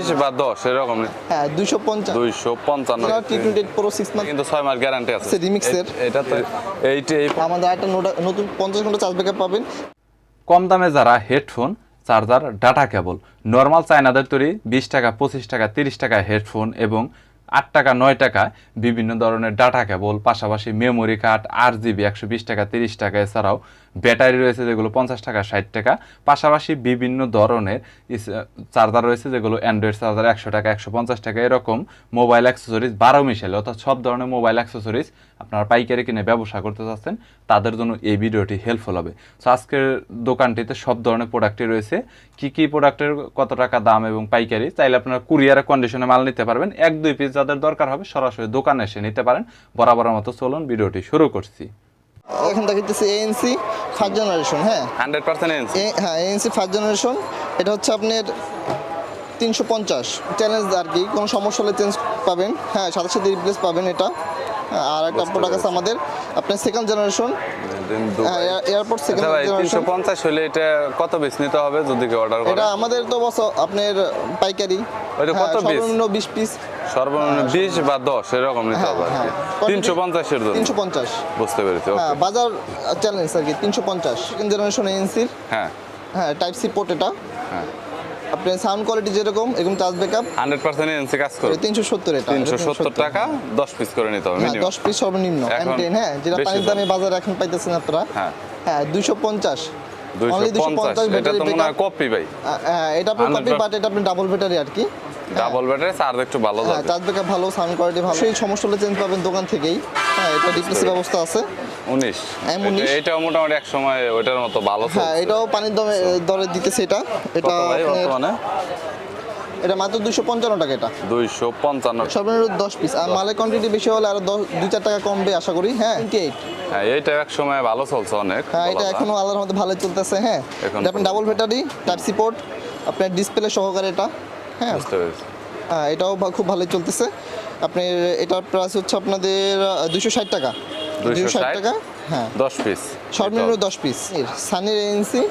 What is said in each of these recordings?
বা এরকম হ্যাঁ দুইশো পঞ্চাশ। দুইশো পঞ্চান্ন। T twenty pro six month কিন্তু ছয় মাস গ্যারান্টি আছে। আছে remix এর। এ- এটা তো এইটা আমাদের একটা নতুন পঞ্চাশ ঘণ্টা চার্জ ব্যাকআপ পাবেন। কম দামে যারা headphone charger data cable normal চায়নাদের তৈরি বিশ টাকা পঁচিশ টাকা তিরিশ টাকা হেডফোন এবং আট টাকা নয় টাকা বিভিন্ন ধরনের ডাটা কেবল পাশাপাশি মেমোরি কার্ড আট জিবি একশো বিশ টাকা তিরিশ টাকা এছাড়াও ব্যাটারি রয়েছে যেগুলো পঞ্চাশ টাকা, ষাট টাকা। পাশাপাশি বিভিন্ন ধরনের চার্জার রয়েছে যেগুলো অ্যান্ড্রয়েড চার্জার একশো টাকা, একশো পঞ্চাশ টাকা, এরকম মোবাইল অ্যাক্সেসরিজ বারো মিশালে। অর্থাৎ সব ধরনের মোবাইল অ্যাক্সেসরিজ আপনারা পাইকারি কিনে ব্যবসা করতে চাচ্ছেন, তাদের জন্য এই ভিডিওটি হেল্পফুল হবে। সো আজকের দোকানটিতে সব ধরনের প্রোডাক্টই রয়েছে। কি কি প্রোডাক্টের কত টাকা দাম এবং পাইকারি, চাইলে আপনারা কুরিয়ারের কন্ডিশনে মাল নিতে পারবেন। এক, দুই পিস যাদের দরকার হবে সরাসরি দোকানে এসে নিতে পারেন। বরাবরের মতো চলুন, ভিডিওটি শুরু করছি। এখন দেখতেছি এএনসি ফার্স্ট জেনারেশন হ্যাঁ? হান্ড্রেড পার্সেন্ট এএনসি হ্যাঁ এএনসি ফার্স্ট জেনারেশন এটা হচ্ছে আপনার তিনশো পঞ্চাশ। চ্যালেঞ্জ আর কি কোনো সমস্যা হলে চেঞ্জ পাবেন। হ্যাঁ সাথে সাথে রিপ্লেস পাবেন এটা। আর একটা প্রোডাক্ট আছে আমাদের আপনার second generation airport second generation পঞ্চাশ হলে এটা কত পিস নিতে হবে যদি কেউ অর্ডার করে এটা আমাদের তো বস আপনার পাইকারি। ওইটা হ্যাঁ, কত piece? সর্বনিম্ন বিশ পিস সর্বনিম্ন বিশ বা দশ এরকম নিতে হ্যাঁ, হবে আর কি। হ্যাঁ। তিনশো পঞ্চাশের জন্য। তিনশো পঞ্চাশ। বুঝতে পেরেছি. হ্যাঁ বাজার চ্যালেঞ্জ আর কি তিনশো পঞ্চাশ। সেকেন্ড জেনারেশন এএনসির হ্যাঁ। হ্যাঁ টাইপ সি পোর্ট এটা। হ্যাঁ। আপনার সাউন্ড কোয়ালিটি যেরকম এরকম charge backup hundred percent NC কাজ তিনশো সত্তর এটা তিনশো সত্তর টাকা দশ পিস করে নিতে হবে minimum। দশ পিস সর্বনিম্ন। এখন M10 হ্যাঁ যেটা পানির দামে বাজারে এখন পাইতেছেন আপনারা হ্যাঁ। হ্যাঁ দুইশো পঞ্চাশ। দুইশো Only পঞ্চাশ 250 এটা তো মনে হয় কপি ভাই। হ্যাঁ এটা আপনার কপি বাট এটা আপনি ডাবল ব্যাটারি আর কি। ডাবল ব্যাটারি চার্জ একটু ভালো হ্যাঁ যাবে। চার্জ ব্যাকআপ ভালো সাউন্ড কোয়ালিটি ভালো। সেই সমস্যা হলে চেঞ্জ পাবেন দোকান থেকেই। হ্যাঁ এটা রিপ্লেসের ব্যবস্থা আছে। উনিশ। M19 এটা- এটাও মোটামুটি এক সময় ওইটার মতো ভালো হ্যাঁ এটাও পানির দমে দরে দিতেছে এটা। এটা বর্তমানে? এটা মাত্র দুইশো পঞ্চান্ন টাকা এটা। দুইশো পঞ্চান্ন। সর্বনিম্ন দশ পিস আর মালের কোয়ান্টিটি বেশি হলে আরও দশ দুই চার টাকা কমবে আশা করি হ্যাঁ? টোয়েন্টি এইট হ্যাঁ এইটা এক সময় ভালো চলছে অনেক হ্যাঁ এটা। এখনও মধ্যে ভালো চলতেছে হ্যাঁ? এটা আপনার double battery type C port আপনার ডিসপ্লে সহকারে এটা হ্যাঁ? বুঝতে পেরেছি। হ্যাঁ এটাও খুব ভালোই চলতেছে। আপনার এটার প্রাইস হচ্ছে আপনাদের দুশো ষাট টাকা। 260 দুশো টাকা? হ্যাঁ। দশ পিস সর্বনিম্ন দশ পিস সানির এজেন্সি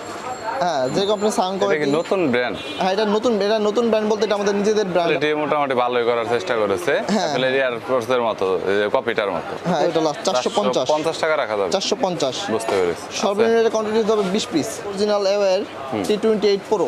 হ্যাঁ যেরকম আপনার সাউন্ড কোয়ালিটি নতুন ব্র্যান্ড হ্যাঁ এটা নতুন এটা নতুন ব্র্যান্ড বলতে এটা আমাদের নিজেদের ব্র্যান্ড মোটামুটি ভালোই করার চেষ্টা করেছে। হ্যাঁ। এয়ার ফোর্সের মতো কপিটার মতো। হ্যাঁ এটা লাস্ট চারশো পঞ্চাশ। পঞ্চাশ টাকা রাখা যাবে। চারশো পঞ্চাশ। বুঝতে পেরেছি। সর্বনিম্ন এটা কোয়ান্টিটি হবে বিশ piece original এওয়ার T twenty eight pro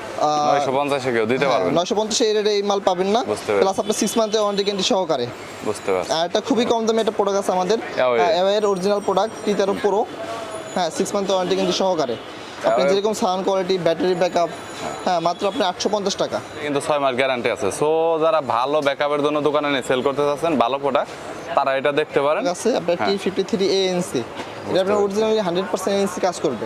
নয়শো পঞ্চাশে কেউ দিতে পারবেন। নয়শো পঞ্চাশে এই মাল পাবেন না। প্লাস আপনার সিক্স মান্থের ওয়ারেন্টি গ্যারান্টি সহকারে। বুঝতে পারছি। আর এটা খুবই কম দামে একটা প্রোডাক্ট আছে আমাদের। এর অরিজিনাল প্রোডাক্ট টি তেরো প্রো হ্যাঁ সিক্স মান্থ ওয়ারেন্টি কিন্তু সহকারে। আপনি যেরকম সাউন্ড কোয়ালিটি ব্যাটারি ব্যাকআপ হ্যাঁ। মাত্র আপনি আটশো পঞ্চাশ টাকা। কিন্তু ছয় মাস গ্যারান্টি আছে। সো যারা ভালো ব্যাকআপের জন্য দোকানে নিয়ে সেল করতে চাচ্ছেন ভালো প্রোডাক্ট তারা এটা দেখতে পারেন। আছে আপনার টি ফিফটি থ্রি এএনসি এটা আপনার অরিজিনালি হান্ড্রেড পার্সেন্ট এএনসি কাজ করবে।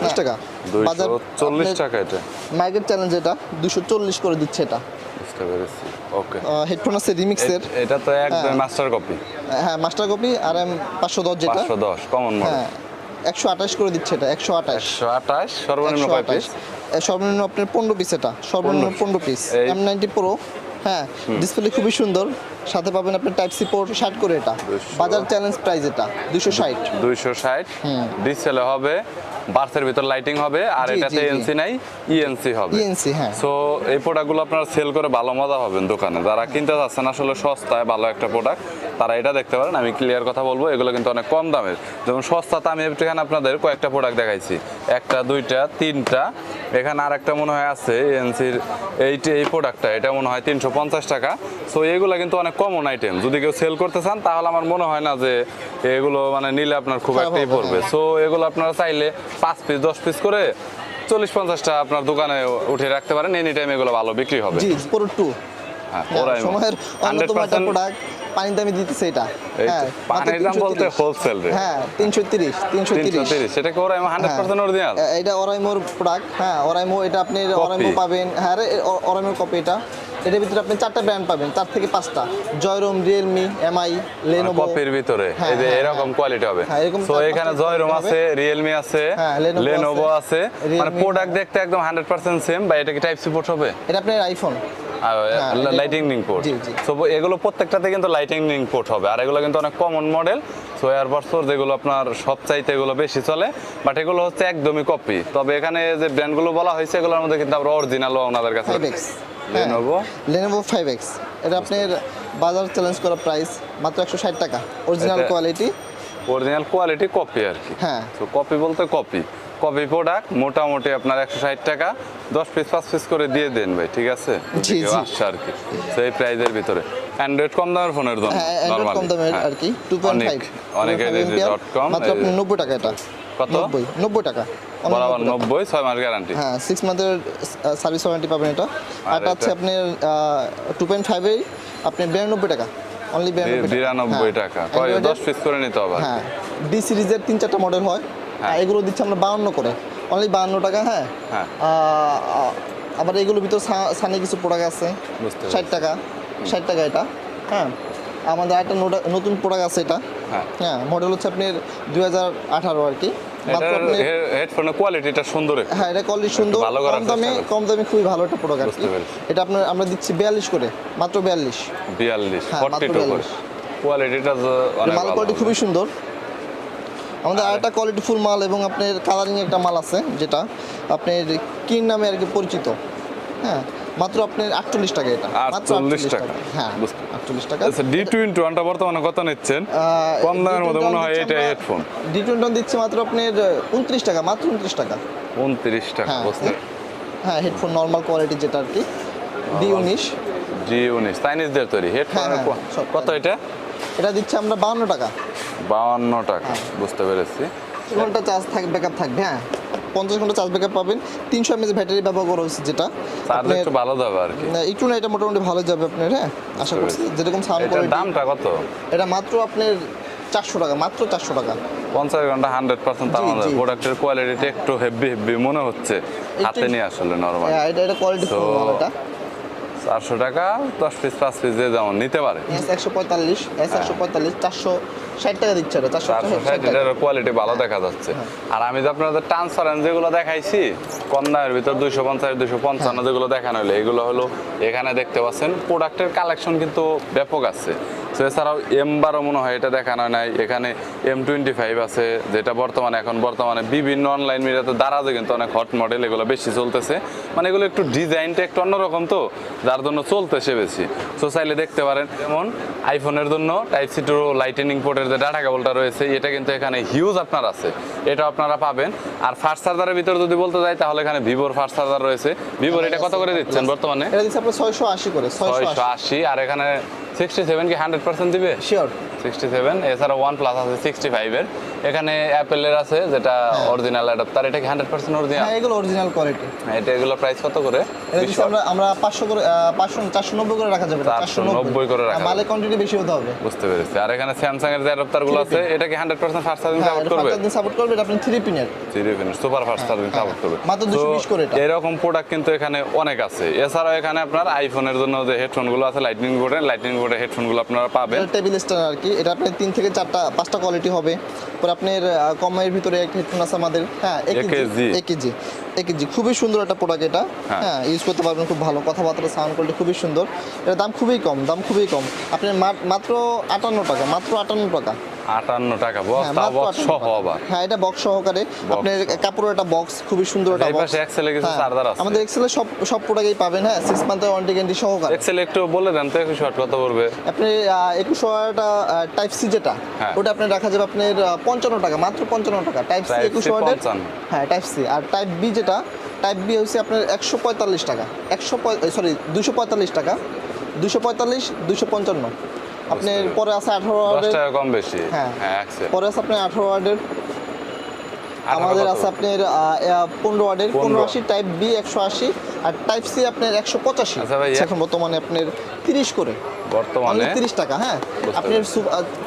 দশ টাকা। দুইশো চল্লিশ টাকা এটা। মার্কেট চ্যালেঞ্জ এটা দুশো চল্লিশ করে দিচ্ছে এটা। বুঝতে পেরেছি। ওকে হেডফোন আছে রিমিক্সের এটা তো একদম হ্যাঁ। মাস্টার কপি হ্যাঁ মাস্টার কপি আর এম পাঁচশো দশ যেটা। পাঁচশো দশ কমন মডেল হ্যাঁ একশো আঠাশ করে দিচ্ছে এটা একশো আঠাশ। আঠাশ সর্বনিম্ন কয় আঠাশ। পিস সর্বনিম্ন আপনার পনেরো পিস এটা সর্বনিম্ন 15 পনেরো পিস এম নাইনটি প্রো হ্যাঁ ডিসপ্লে খুবই সুন্দর। সাথে পাবেন আপনার টাইপ সি পোর্ট ষাট করে এটা। বাজার চ্যালেঞ্জ প্রাইস এটা দুশো ষাট। দুইশো ষাট। ডিসপ্লে হবে বার্সের ভিতর লাইটিং হবে আর এটাতে। এনসি নাই ইএনসি হবে। ইএনসি হ্যাঁ। সো এই প্রোডাক্টগুলো আপনারা সেল করে ভালো মজা পাবেন দোকানে। যারা কিনতে চাচ্ছেন আসলে সস্তায় ভালো একটা প্রোডাক্ট তারা এটা দেখতে পারেন। আমি ক্লিয়ার কথা বলব এগুলো কিন্তু অনেক কম দামের। যেমন সস্তাতে আমি এখানে আপনাদের কয়েকটা প্রোডাক্ট দেখাইছি। একটা দুইটা তিনটা। এখানে আরেকটা মনে হয় আছে এনসির এই এই প্রোডাক্টটা এটা মনে হয় তিনশো পঞ্চাশ টাকা। সো এগুলো কিন্তু অনেক কমন আইটেম যদি কেউ সেল করতে চান তাহলে আমার মনে হয় না যে এগুলো মানে নিলে আপনার খুব একটাই পড়বে। সো এগুলো আপনারা চাইলে পাঁচ পিস দশ পিস করে চল্লিশ পঞ্চাশটা আপনার দোকানে উঠে রাখতে পারেন। এনি টাইম এগুলো ভালো বিক্রি হবে। জি প্রো টু হ্যাঁ সময়ের অন্যতম একটা প্রোডাক্ট পানির দামে দিতেছে এটা। হ্যাঁ পানির দাম বলতে হোলসেল রে। হ্যাঁ সেটা কি অরিজিনাল এটা অরাইমোর প্রোডাক্ট হ্যাঁ অরাইমো এটা আপনি পাবেন। হ্যাঁ কপি এটা। এটার ভিতরে আপনি চারটা ব্র্যান্ড পাবেন। চার থেকে পাঁচটা। জয়রম রিয়েলমি এমআই লেনোভো কপির ভিতরে। হ্যাঁ, এই যে হ্যাঁ, এরকম কোয়ালিটি হবে। হ্যাঁ, তো চার এখানে জয়রুম আছে রিয়েলমি আছে লেনোভো আছে, মানে প্রোডাক্ট দেখতে একদম হান্ড্রেড পার্সেন্ট সেম বা এটা কি টাইপ সাপোর্ট হবে? এটা আপনার আইফোন এটা- লাইটিং পোর্ট জি। এগুলো প্রত্যেকটাতে কিন্তু লাইটিং পোর্ট হবে। আর এগুলো কিন্তু অনেক কমন মডেল সো এয়ারবাডসর যেগুলো আপনার সবচাইতে এগুলো বেশি চলে। বাট এগুলো হচ্ছে একদমই কপি তবে এখানে যে ব্র্যান্ডগুলো বলা হয়েছে এগুলোর মধ্যে কিন্তু আমরা অরিজিনালও ওনাদের কাছে লেনোভো লেনোভো ফাইভ এক্স এটা আপনার বাজার চ্যালেঞ্জ করা প্রাইস মাত্র একশো ষাট টাকা। Original quality original quality copy আর কি। হ্যাঁ। তো কপি বলতে কপি কপি প্রোডাক্ট মোটামুটি আপনার একশো ষাট টাকা। দশ পিস পাঁচ পিস করে দিয়ে দেন ভাই ঠিক আছে? জি। আসছে আর কি। সেই প্রাইজের ভিতরে। অ্যান্ড্রয়েড কম দামের ফোনের জন্য হ্যাঁ কম দামের হ্যাঁ। আর কি টু পয়েন্ট অনেক ফাইভ অনেক ডট কম মাত্র নব্বই টাকা এটা। কত? নব্বই। নব্বই টাকা। Only বরাবর 90 টাকা। নব্বই ছয় মাস গ্যারান্টি হ্যাঁ সিক্স মান্থের সার্ভিস ওয়ারেন্টি পাবেন এটা। আর আছে? আপনার টু পয়েন্ট ফাইভে আপনি বিরানব্বই টাকা। অনলি বিরানব্বই বিরানব্বই টাকা। কয় দশ পিস করে নিতে হবে। হ্যাঁ। ডি সিরিজের তিন চারটা মডেল হয়। হ্যাঁ। এগুলো দিচ্ছে আমরা বাউন্ন করে। অনলি বাউন্ন টাকা হ্যাঁ। হ্যাঁ। আবার এগুলোর ভিতর সানি কিছু প্রোডাক্ট আছে। বুঝতে ষাট টাকা। ষাট টাকা এটা। হ্যাঁ। আমাদের একটা নতুন প্রোডাক্ট আছে এটা। হ্যাঁ। হ্যাঁ মডেল হচ্ছে আপনার দুই হাজার আঠারো আর কি। হেডফোনের কোয়ালিটিটা সুন্দর। হ্যাঁ এটা কোয়ালিটি সুন্দর কম দামে কম দামে খুবই ভালো একটা প্রোডাক্ট এটা আপনার আমরা দিচ্ছি বিয়াল্লিশ করে মাত্র বিয়াল্লিশ। বিয়াল্লিশ হ্যাঁ, ফর্টি মাত্র টু করে। 42 কোয়ালিটিটা মাল কোয়ালিটি খুবই সুন্দর। আমাদের আরেকটা কোয়ালিটি ফুল মাল এবং আপনার কালারিং একটা মাল আছে যেটা আপনার নামে আর কি পরিচিত। হ্যাঁ মাত্র আপনার আটচল্লিশ টাকা এটা। মাত্র 48 টাকা। হ্যাঁ বুঝতে- আটচল্লিশ টাকা। আচ্ছা ডি টোয়েন্টি ওয়ানটা বর্তমানে কত নিচ্ছেন? কম দামের মধ্যে মনে হয় এটাই হেডফোন ডি টোয়েন্টি দিচ্ছে মাত্র আপনার উনত্রিশ টাকা মাত্র উনত্রিশ টাকা। উনত্রিশ টাকা হ্যাঁ বুঝতে হ্যাঁ হেডফোন নর্মাল কোয়ালিটি যেটা আর কি। ডি উনিশ জি উনিশ চাইনিজদের তৈরি হেডফোনের হ্যাঁ, কত এটা? এটা দিচ্ছে আমরা বাউন্ন টাকা। বাউন্ন টাকা হ্যাঁ। বুঝতে পেরেছি। ঘণ্টা চার্জ থাকবে ব্যাকআপ থাকবে হ্যাঁ। পঞ্চাশ ঘণ্টা চার্জ ব্যাকআপ পাবেন। তিনশো এমএস ব্যাটারি ব্যবহার করা হচ্ছে যেটা। একটু ভালো যাবে আর কি। না, একটু না এটা মোটামুটি ভালো যাবে আপনার হ্যাঁ? আশা করছি। যেরকম সাউন্ড কোয়ালিটি দামটা কত? এটা মাত্র আপনার চারশো টাকা মাত্র চারশো টাকা। পঞ্চাশ ঘণ্টা হান্ড্রেড পার্সেন্ট তামানো প্রোডাক্টের কোয়ালিটিটা একটু হেভি হেভি মনে হচ্ছে হাতে নিয়ে আসলে নরমাল হ্যাঁ এটা এটা কোয়ালিটি ভালো এটা। চারশো টাকা দশ পিস পাঁচ পিস যে যেমন নিতে পারে এস একশো পঁয়তাল্লিশ এস একশো পঁয়তাল্লিশ চারশো ষাট টাকা দিচ্ছে এটা চারশো ষাট এটার কোয়ালিটি ভালো দেখা যাচ্ছে হ্যাঁ। আর আমি যে আপনাদের ট্রান্সপারেন্ট যেগুলো দেখাইছি কম দামের ভিতর দুইশো পঞ্চাশ দুইশো পঞ্চান্ন হ্যাঁ। যেগুলো দেখানো হলো এগুলো হলো এখানে দেখতে পাচ্ছেন প্রোডাক্টের কালেকশন কিন্তু ব্যাপক আছে তো এছাড়াও এম বারো মনে হয় এটা দেখানো নাই। এখানে এম টোয়েন্টি ফাইভ আছে যেটা বর্তমানে এখন বর্তমানে বিভিন্ন অনলাইন মিডিয়াতে দারাজে কিন্তু অনেক হট মডেল এগুলো বেশি চলতেছে। মানে এগুলো একটু ডিজাইনটা একটু অন্যরকম তো যার জন্য চলতেছে বেশি। সো চাইলে দেখতে পারেন যেমন আইফোনের জন্য টাইপ সি টু লাইটেনিং পোর্টের যে ডাটা কেবলটা রয়েছে এটা কিন্তু এখানে হিউজ আপনার আছে। এটা আপনারা পাবেন। আর ফার্স্ট চার্জারের ভিতরে যদি বলতে যাই তাহলে এখানে ভিভোর ফার্স্ট চার্জার রয়েছে। ভিভোর এটা কত করে দিচ্ছেন বর্তমানে? এটা দিচ্ছে আপনার ছয়শো আশি করে ছয়শো আশি আর এখানে সিক্সটি সেভেন কি হান্ড্রেড পার্সেন্ট দিবে? শিওর সিক্সটি সেভেন এছাড়া ওয়ান প্লাস আছে সিক্সটি ফাইভের এখানে অ্যাপেলের আছে যেটা অরিজিনাল অ্যাডাপ্টার এটা কি হান্ড্রেড পার্সেন্ট অরিজিনাল হ্যাঁ এগুলো অরিজিনাল কোয়ালিটি এটা এগুলো প্রাইস কত করে? আমরা আমরা পাঁচশো করে পাঁচশো চারশো নব্বই করে রাখা যাবে। 490 করে রাখা কোয়ান্টিটি বেশি হতে হবে। বুঝতে পেরেছি। আর এখানে স্যামসাং এর যে অ্যাডাপ্টারগুলো আছে এটা কি হান্ড্রেড পার্সেন্ট ফাস্ট চার্জিং হ্যাঁ সাপোর্ট করবে? সাপোর্ট করবে এটা আপনি থ্রি পিনের সুপার ফাস্ট চার্জিং সাপোর্ট করবে। মাত্র 220 করে এটা। এরকম প্রোডাক্ট কিন্তু এখানে অনেক আছে। এছাড়াও এখানে আপনার আইফোনের জন্য যে হেডফোনগুলো আছে লাইটনিং বোর্ডের লাইটনিং বোর্ডের হেডফোনগুলো আপনারা পাবেন। টেবিল স্ট্যান্ড আর কি এটা আপনার তিন থেকে চারটা পাঁচটা কোয়ালিটি হবে। পরে আপনার কমের ভিতরে একটা হেডফোন আছে আমাদের। হ্যাঁ AKG একেজি একেজি খুবই সুন্দর একটা প্রোডাক্ট এটা। হ্যাঁ। হ্যাঁ ইউজ করতে পারবেন খুব ভালো কথাবার্তা সাউন্ড কোয়ালিটি খুবই সুন্দর। এটার দাম খুবই কম দাম খুবই কম। আপনি মা- মাত্র আটান্ন টাকা মাত্র আটান্ন টাকা। আটান্ন টাকা হ্যাঁ, বক্স তা মাত্র বক্স 58 সহ আবার হ্যাঁ এটা বক্স সহকারে। আপনার কাপড়ের একটা বক্স খুবই সুন্দর একটা বক্স এক্সেলে কিছু চার্জার আছে। আমাদের এক্সেলে সব সব প্রোডাক্টই পাবেন হ্যাঁ সিক্স মান্থের ওয়ারেন্টি গ্যারান্টি সহকারে। এক্সেল একটু বলে দেন তো কত পড়বে? আপনি টাইপ সি যেটা হ্যাঁ। ওটা আপনি রাখা যাবে আপনার পঞ্চান্ন টাকা মাত্র পঞ্চান্ন টাকা। টাইপ সি Type C একুশ ওয়াটের হ্যাঁ টাইপ সি আর টাইপ বি যেটা টাইপ বি হচ্ছে আপনার একশো পঁয়তাল্লিশ টাকা। একশো সরি দুশো পঁয়তাল্লিশ টাকা। দুশো পঁয়তাল্লিশ দুশো পঞ্চান্ন। আপনার পরে আছে আঠারো ওয়ার্ডের কম বেশি। হ্যাঁ। হ্যাঁ পরে আছে আপনার আঠারো ওয়ার্ডের আমাদের আছে আপনার পনেরো ওয়ার্ডের পনেরো। আশি টাইপ বি একশো আশি। আর টাইপ সি আপনার একশো পঁচাশি। আচ্ছা এখন বর্তমানে আপনার তিরিশ করে। বর্তমানে অনলি তিরিশ টাকা হ্যাঁ। আপনি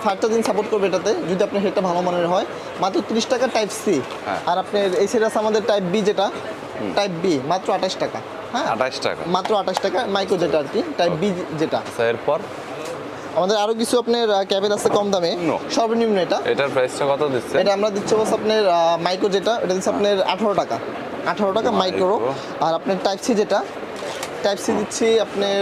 ফাইভটা দিন সাপোর্ট করবে এটাতে যদি আপনার হেডটা ভালো মানের হয় মাত্র তিরিশ টাকা টাইপ সি হ্যাঁ। আর আপনার এই আছে আমাদের টাইপ বি যেটা টাইপ বি মাত্র আঠাশ টাকা হ্যাঁ। আঠাশ টাকা। মাত্র আঠাশ টাকা মাইক্রো যেটা আর কি টাইপ বি যেটা। আচ্ছা এরপর? আমাদের আরও কিছু আপনার ক্যাবেল আছে কম দামে। নিম্ন। সর্বনিম্ন এটা। এটার প্রাইসটা কত দিচ্ছে? এটা আমরা দিচ্ছি বলছে আপনার মাইক্রো যেটা এটা দিচ্ছে আপনার আঠারো টাকা। আঠারো টাকা মাইক্রো। আর আপনার টাইপ সি যেটা টাইপ সি দিচ্ছি আপনার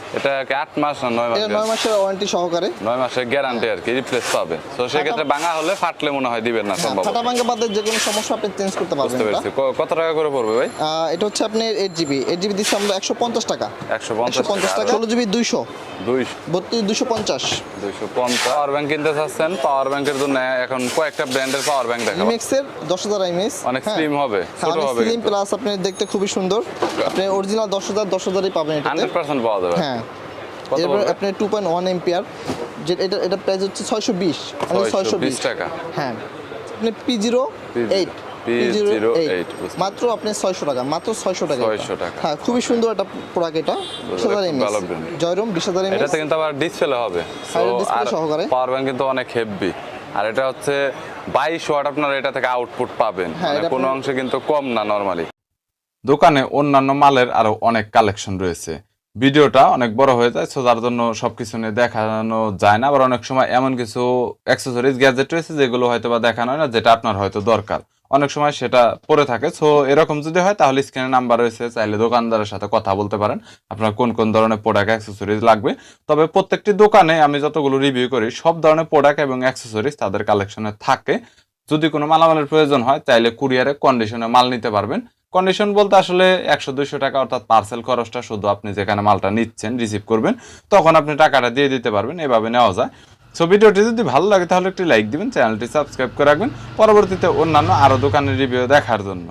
এটা আট মাস না নয় মাস নয় মাসের ওয়ারেন্টি সহকারে। নয় মাসের গ্যারান্টি আর কি রিপ্লেস পাবে। তো সেক্ষেত্রে ভাঙা হলে ফাটলে মনে হয় দিবেন না হ্যাঁ, সম্ভব। ফাটা ভাঙ্গা বাদের যে কোনো সমস্যা আপনি চেঞ্জ করতে পারবেন বুঝতে পেরেছি। কত টাকা করে পড়বে ভাই? এটা হচ্ছে এইট জিবি এইট জিবি দিচ্ছি আমরা একশো পঞ্চাশ টাকা। একশো পঞ্চাশ টাকা। ষোলো জিবি দুইশো। দুইশো। বত্রিশ দুশো পঞ্চাশ। দুইশো পঞ্চাশ। পাওয়ার ব্যাংক কিনতে চাচ্ছেন পাওয়ার ব্যাংকের জন্য এখন কয়েকটা ব্র্যান্ডের পাওয়ার ব্যাংক দেখাবো। ইমেক্সের দশ হাজার অনেক slim হবে, ছোট হবে স্লিম প্লাস আপনি দেখতে খুবই সুন্দর। আপনি অরিজিনাল দশ হাজার দশ হাজারই পাবেন হান্ড্রেড পার্সেন্ট পাওয়া যাবে। হ্যাঁ। এরপর টু পয়েন্ট ওয়ান এমপিআর যে এটা এটা প্রাইস হচ্ছে ছয়শো বিশ ছয়শো বিশ টাকা। হ্যাঁ। আপনি পি জিরো এইট মাত্র আপনি ছয়শো টাকা মাত্র ছয়শো টাকা এটা। 600 টাকা। হ্যাঁ খুবই সুন্দর একটা প্রোডাক্ট এটা। বিশ হাজার এমএস জয়রম বিশ হাজার এমএস এটাতে কিন্তু আবার ডিসপ্লে হবে। So, হ্যাঁ, সহকারে। পাওয়ার ব্যাংক কিন্তু অনেক হেভি আর এটা হচ্ছে বাইশ ওয়াট আপনারা এটা থেকে আউটপুট পাবেন। হ্যাঁ, মানে কোনো অংশে কিন্তু কম না নরমালি দোকানে অন্যান্য মালের আরও অনেক কালেকশন রয়েছে। ভিডিওটা অনেক বড় হয়ে যায় সো যার জন্য সবকিছু নিয়ে দেখানো যায় না। আবার অনেক সময় এমন কিছু অ্যাক্সেসরিজ গ্যাজেট রয়েছে যেগুলো হয়তো বা দেখানো হয় না, যেটা আপনার হয়তো দরকার। অনেক সময় সেটা পড়ে থাকে সো এরকম যদি হয় তাহলে স্ক্রিনে নাম্বার রয়েছে, চাইলে দোকানদারের সাথে কথা বলতে পারেন, আপনার কোন কোন ধরনের প্রোডাক্ট অ্যাক্সেসরিজ লাগবে। তবে প্রত্যেকটি দোকানে আমি যতগুলো রিভিউ করি, সব ধরনের প্রোডাক্ট এবং অ্যাক্সেসরিজ তাদের কালেকশনে থাকে। যদি কোনো মালামালের প্রয়োজন হয় তাইলে কুরিয়ারে কন্ডিশনে মাল নিতে পারবেন। কন্ডিশন বলতে আসলে একশো দুইশো টাকা অর্থাৎ পার্সেল খরচটা শুধু আপনি যেখানে মালটা নিচ্ছেন রিসিভ করবেন, তখন আপনি টাকাটা দিয়ে দিতে পারবেন, এভাবে নেওয়া যায়। সো ভিডিওটি যদি ভালো লাগে তাহলে একটি লাইক দিবেন চ্যানেলটি সাবস্ক্রাইব করে রাখবেন। পরবর্তীতে অন্যান্য আরও দোকানের রিভিউ দেখার জন্য।